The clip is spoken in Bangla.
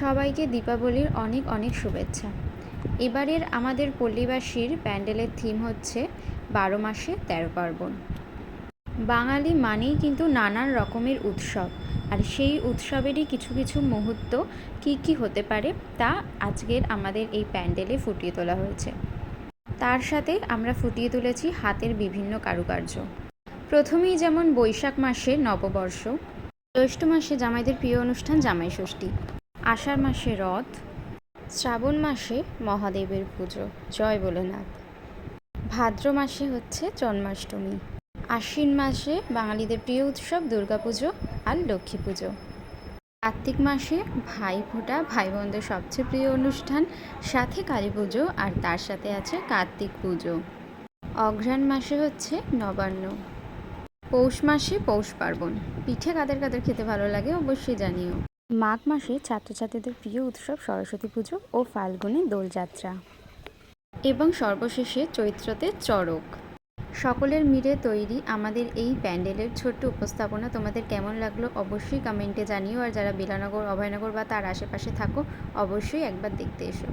সবাইকে দীপাবলির অনেক অনেক শুভেচ্ছা। এবারের আমাদের পল্লীবাসীর প্যান্ডেলের থিম হচ্ছে বারো মাসে তেরো পার্বণ। বাঙালি মানেই কিন্তু নানান রকমের উৎসব, আর সেই উৎসবেরই কিছু কিছু মুহূর্ত কী কী হতে পারে তা আজকের আমাদের এই প্যান্ডেলে ফুটিয়ে তোলা হয়েছে। তার সাথে আমরা ফুটিয়ে তুলেছি হাতের বিভিন্ন কারুকার্য। প্রথমেই যেমন বৈশাখ মাসে নববর্ষ, জ্যৈষ্ঠ মাসে জামাইদের প্রিয় অনুষ্ঠান জামাই ষষ্ঠী আষাঢ় মাসে রথ, শ্রাবণ মাসে মহাদেবের পুজো। জয় ভোলেনাথ। ভাদ্র মাসে হচ্ছে জন্মাষ্টমী। আশ্বিন মাসে বাঙালিদের প্রিয় উৎসব দুর্গাপুজো আর লক্ষ্মী পুজো। কার্তিক মাসে ভাই ফোঁটা ভাই বোনদের সবচেয়ে প্রিয় অনুষ্ঠান, সাথে কালী পুজো আর তার সাথে আছে কার্তিক পুজো। অঘ্রাণ মাসে হচ্ছে নবান্ন। পৌষ মাসে পৌষ পার্বণ। পিঠে কাদের কাদের খেতে ভালো লাগে অবশ্যই জানিও। মাঘ মাসে ছাত্রছাত্রীদের প্রিয় উৎসব সরস্বতী পুজো ও ফাল্গুনে দোলযাত্রা। এবং সর্বশেষে চৈত্রতে চড়ক। সকলের মিলে তৈরি আমাদের এই প্যান্ডেলের ছোট্ট উপস্থাপনা তোমাদের কেমন লাগল অবশ্যই কমেন্টে জানিও। আর যারা বিলানগর, অভয়নগর বা তার আশেপাশে থাকো, অবশ্যই একবার দেখতে এসো।